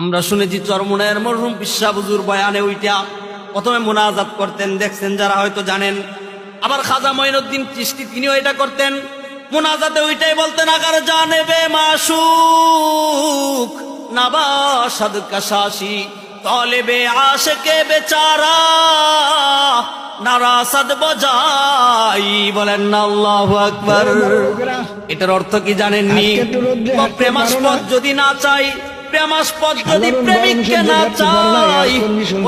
আমরা শুনেছি চরমুনায়ের মরহুম বুজুর বয়ানে ওইটা প্রথমে মোনাজাত করতেন দেখছেন যারা হয়তো জানেন। আবার খাজা মঈনুদ্দিন চিস্তি তিনিও এটা করতেন। মোনাজাতে ওইটাই বলতেন আগার জানে বে মাসুক নাবা সাদ কাশাসি তলেবে আশেকে বেচারা নারাসাদ বজাই। বলেন না আল্লাহু আকবার। এটার অর্থ কি জানেননি? প্রেমাস্পদ যদি না চাই প্রেমাস্পদ যদি প্রেমিককে না চাই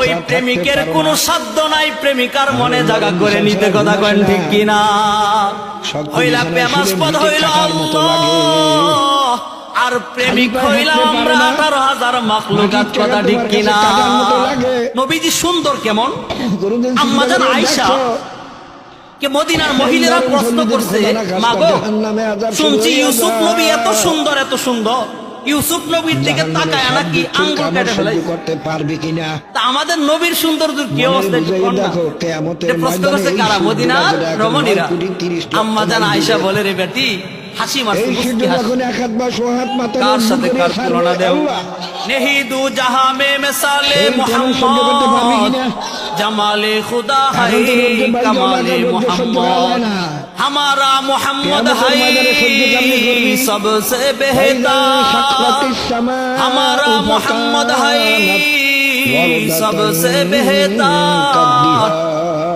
ওই প্রেমিকের পারো কোনো সাধ্য নাই প্রেমিকার মনে জায়গা করে নিতে কথা ঘুমাস করেন না। ঠিক কিনা। হইলা প্রেমাস্পদ হইল আর প্রেমিক হইলাম আমরা। আঠারো হাজার মাখলুকাত মাটির কথা ঠিক কিনা। নবীজি সুন্দর কেমন? আম্মা জান করে কে মদিনার মহিলারা প্রশ্ন করছে মাগো শুনছি ইউসুফ নবী এত সুন্দর এত সুন্দর। ইউসুফ নবীর দিকে তাকায় নাকি আঙ্গুল কেটে ফেলাই করতে পারবে কিনা? তা আমাদের নবীর সৌন্দর্য কি অবস্থা। দেখো, কেয়ামতের প্রশ্ন করছে কারা? মদিনার রমণীরা? আম্মা জান আয়েশা বলে রে বেটি হাসি মারছে মুস্কি হাসি। যখন এক হাত বা সো হাত মাথার কার সাথে কার তুলনা দেও? নেহি দু জাহা মে মিসালে এই কেমন সহ্য করতে পারবি মোহাম্মদ জামালে খুদা হাই কামালে মোহাম্মদ। ہمارا محمد ہے سب سے بہتر ہمارا محمد ہے سب سے بہتر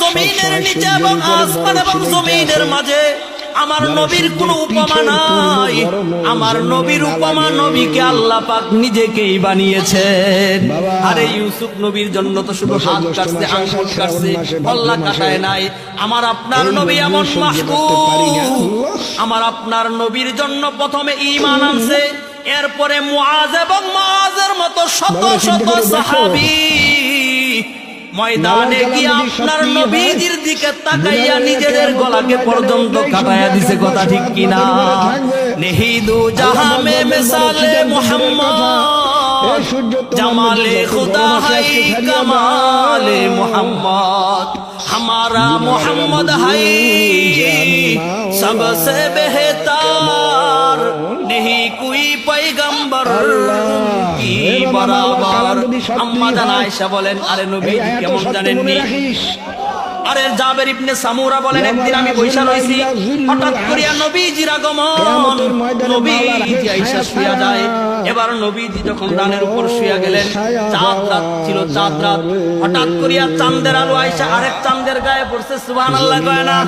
জমিনের নিচে এবং আসমান এবং জমিনের। মাঝে আমার নবীর কোন উপমা নাই। আমার নবীর উপমা নবীকে আল্লাহ পাক নিজেকেই বানিয়েছেন। আরে ইউসুফ নবীর জন্য তো শুধু হাত কাটছে আঙ্গুল কাটছে কাটায় নাই। আমার আপনার নবী এমন মাহবুব। আমার আপনার নবীর জন্য প্রথমে ঈমান আনছে এরপরে মুআজ এবং মুআজের মতো শত শত সাহাবী। ময়দানে মালার গিয়ে কালাম যদি আপনার সত্যি হয়, নবীজির দিকে তাকাইয়া দুনিয়ার নিজেদের কেয়ামতের গলাকে ময়দানে পর্যন্ত দেখবে, কাটাইয়া সূর্য দিছে আকাশ কথা ঠিক মাথার কিনা উপরে থাকবে। নেহিদু আল্লাহ জাহামে বলবেন, মেসালে বলে, মোহাম্মদ এই সূর্য তোমার জামালে মধ্যে যত খুদা গরম আছে হাই আজকে ছাড়িয়ে কামালে দাও। মোহাম্মদ हमारा मोहम्मद है सबसे बेहतर नहीं कोई पैगंबर কি বরাবর আম্মা জান আয়েশা বলেন আরে নবী কেমন জানেন আরে জাবের ইবনে সামুরা বলেন একদিন আমি বৈশা রইছি হঠাৎ করিয়া নবীজির আগমন। নবীজি মাওলার শুয়া যায় এবার নবীজি যখন ডানের উপর শুয়া গেলেন চাঁদ রাত ছিল চাঁদ রাত। হঠাৎ করিয়া চাঁদের আলো আইসা আরেক চাঁদের গায়ে পড়ছে সুবহানাল্লাহ কয় না।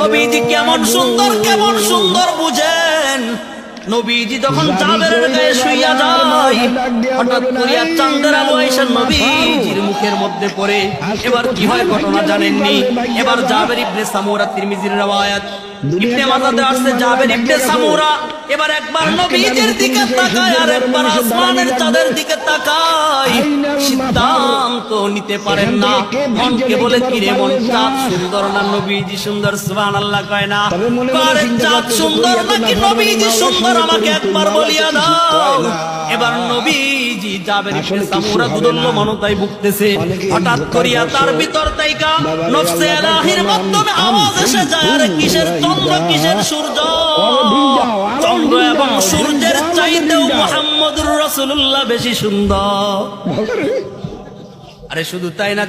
নবীজি কেমন সুন্দর কেমন সুন্দর বুঝেন। নবীজি যখন চাঁদের গায়ে শুইয়া যায়। হঠাৎ করিয়া চাঁদের আলো নবীজির মুখের মধ্যে পড়ে। এবার কি হয় ঘটনা জানেননি? এবার জাবের ইবনে সামুরা তিরমিজির রওয়ায়াত। ইবনে আসছে জাবের ইবনে সামুরা। এবার একবার নবীজির দিকে তাকায় আর একবার আসমানের চাঁদের দিকে তাকায়। সিদ্ধান্ত নিতে পারেন না। মনকে বলে কিরে মন চাঁদ সুন্দর না নবীজি সুন্দর সুবহানাল্লাহ কয় না। চিন্তা চাঁদ সুন্দর নাকি নবীজি সুন্দর আমাকে একবার বলিয়া দাও। এবার নবীজি আসলে ইবনে সামুরা দুদল্য ভুগতেছে। হঠাৎ করিয়া তার ভিতর তাইকা নফসে এলাহির মাধ্যমে আওয়াজ এসে যায় আরে কিসের চন্দ্র কিসের সূর্য? চন্দ্র এবং সূর্যের চাইতেও মোহাম্মদুর রাসূলুল্লাহ বেশি সুন্দর। আরে শুধু তাই না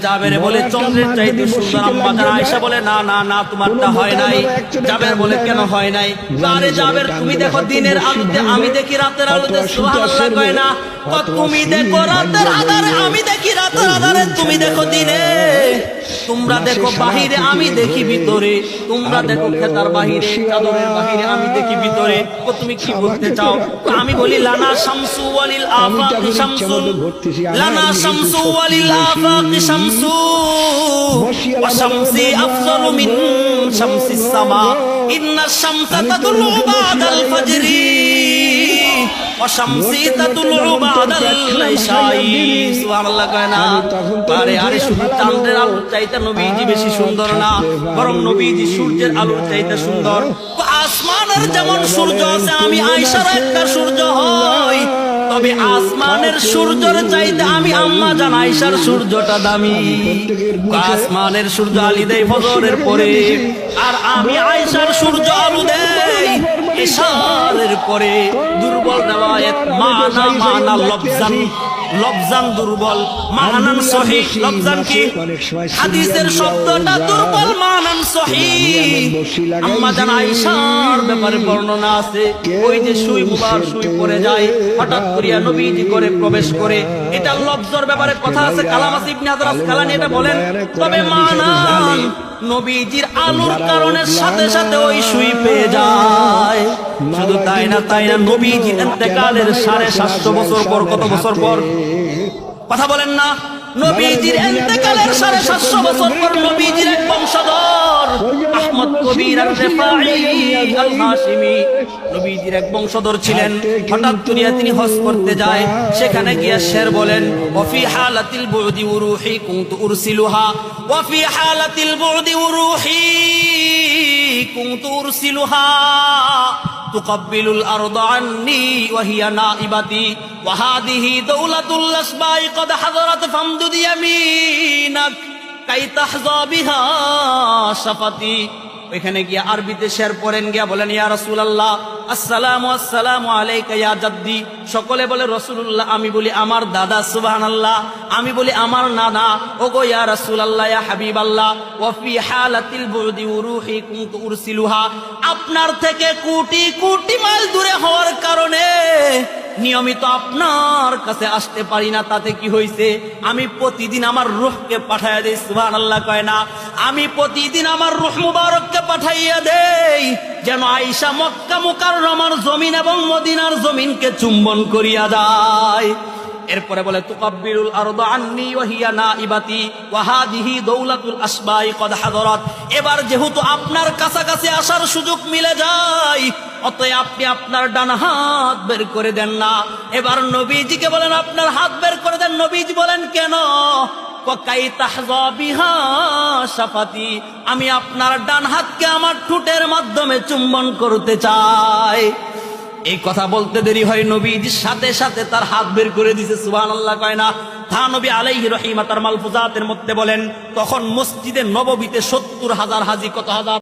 বলে চন্দ্রের চাইতে সুন্দর আয়েশা বলে না না না তোমারটা হয় নাই। জাবের বলে কেন হয় নাই? আরে জাবের তুমি দেখো দিনের আলোতে আমি দেখি রাতের আলোতে সুবহানাল্লাহ কয় না তুমি দেখো রাতের আধারে আমি দেখি রাতের আধারে তুমি দেখো দিনে। তোমরা দেখো বাহিরে আমি দেখি ভিতরে। তোমরা দেখো খেতার বাহিরে চাদরের বাহিরে আমি দেখি ভিতরে। ও তুমি কি বলতে চাও? আমি বলি লানা শামসু ওয়ালিল আফাক শামসু লানা শামসু ওয়ালিল আফাক শামসু। ওয়া শামসি আফজালু মিন শামসিস সামা। ইন্না শামসা তাদুলু বাদাল ফাজরি। বেশি সুন্দর না আসমানের যেমন সূর্য আছে আমি সূর্য তবে আসমানের সূর্যের চাইতে আমি আম্মা জান সূর্যটা দামি। আসমানের সূর্য আলি দেয় ফজরের পরে। আর আমি আইসার সূর্য আলু দেয়। এশারের পরে দুর্বল রেওয়ায়েত মানা মানা লবজান লবজান দুর্বল মানান সহি। লবজান কি? হাদিসের শব্দটা দুর্বল মানান সহি। আম্মা জান আয়েশার ব্যাপারে বর্ণনা আছে। ওই যে সুই মুবার সুই পড়ে যায় হঠাৎ করিয়া নবীজি করে প্রবেশ করে। এটা লবজর ব্যাপারে কথা আছে কালামাস ইবনে হাজার আসকালানি এটা বলেন। তবে মানান নবীজির আলোর কারণে সাথে সাথে ওই সুই পেয়ে যায়। না, তাই না নবীজির ইন্তেকালের সাড়ে সাতশো বছর পর, কত বছর পর? কথা বলেন না, নবীজির ইন্তেকালের সাড়ে সাতশো বছর পর নবীজির এক বংশধর, আহমদ কবির আর আল নবীজির এক বংশধর ছিলেন। হঠাৎ করিয়া তিনি হজ করতে যায়, সেখানে গিয়া শের বলেন, ওফি হালাতিল বুদি উরুহি কুনতু উরসিলুহা, ওফি হালাতিল বুদি উরুহি কুনতু উরসিলুহা। تقبل الأرض عني وهي نائبتي وهذه دولة الأسباء قد حضرت فامدد يمينك كي تحظى بها شفتي ওইখানে গিয়া আরবিতে শের পড়েন গিয়া বলেন ইয়া রাসূলুল্লাহ আসসালামু আসসালামু আলাইকা ইয়া জাদ্দি। সকলে বলে, রাসূলুল্লাহ, আমি বলি আমার দাদা, সুবহানাল্লাহ। আমি বলি আমার নানা। ওগো ইয়া রাসূলুল্লাহ, ইয়া হাবিবাল্লাহ, ওয়া ফি হালাতিল বুদি উরুহি কুনতু উরসিলুহা। আপনার থেকে কোটি কোটি মাইল দূরে হওয়ার কারণে নিয়মিত আপনার কাছে আসতে পারি না। তাতে কি হয়েছে আমি প্রতিদিন আমার রুহকে পাঠাইয়া দেই সুবহান আল্লাহ কয় না। আমি প্রতিদিন আমার রুহ মুবারককে পাঠাইয়া দেই। যেন আইসা মক্কা মুকাররমার জমিন এবং মদিনার জমিনকে চুম্বন করিয়া যায় এরপরে বলে, তুকাব্বিরুল আরদ আন্নি ওয়া হিয়া নাইবাতি ওয়া হাদিহি দৌলাতুল আসবাই কদ হাদরাত। এবার যেহেতু আপনার কাছাকাছি আসার সুযোগ মিলে যায়, অতএব আপনি আপনার ডান হাত বের করে দেন না। এবার নবীজিকে বলেন, আপনার হাত বের করে দেন। নবীজি বলেন, কেন? আমি আপনার ডান হাতকে আমার ঠুটের মাধ্যমে চুম্বন করতে চাই। এই কথা বলতে দেরি হয় নবী সাথে সাথে তার হাত বের করে দিছে সুহান আল্লাহ কয় না। তার মালফুজাতের মধ্যে বলেন, তখন মসজিদে নববীতে সত্তর হাজার হাজি, কত হাজার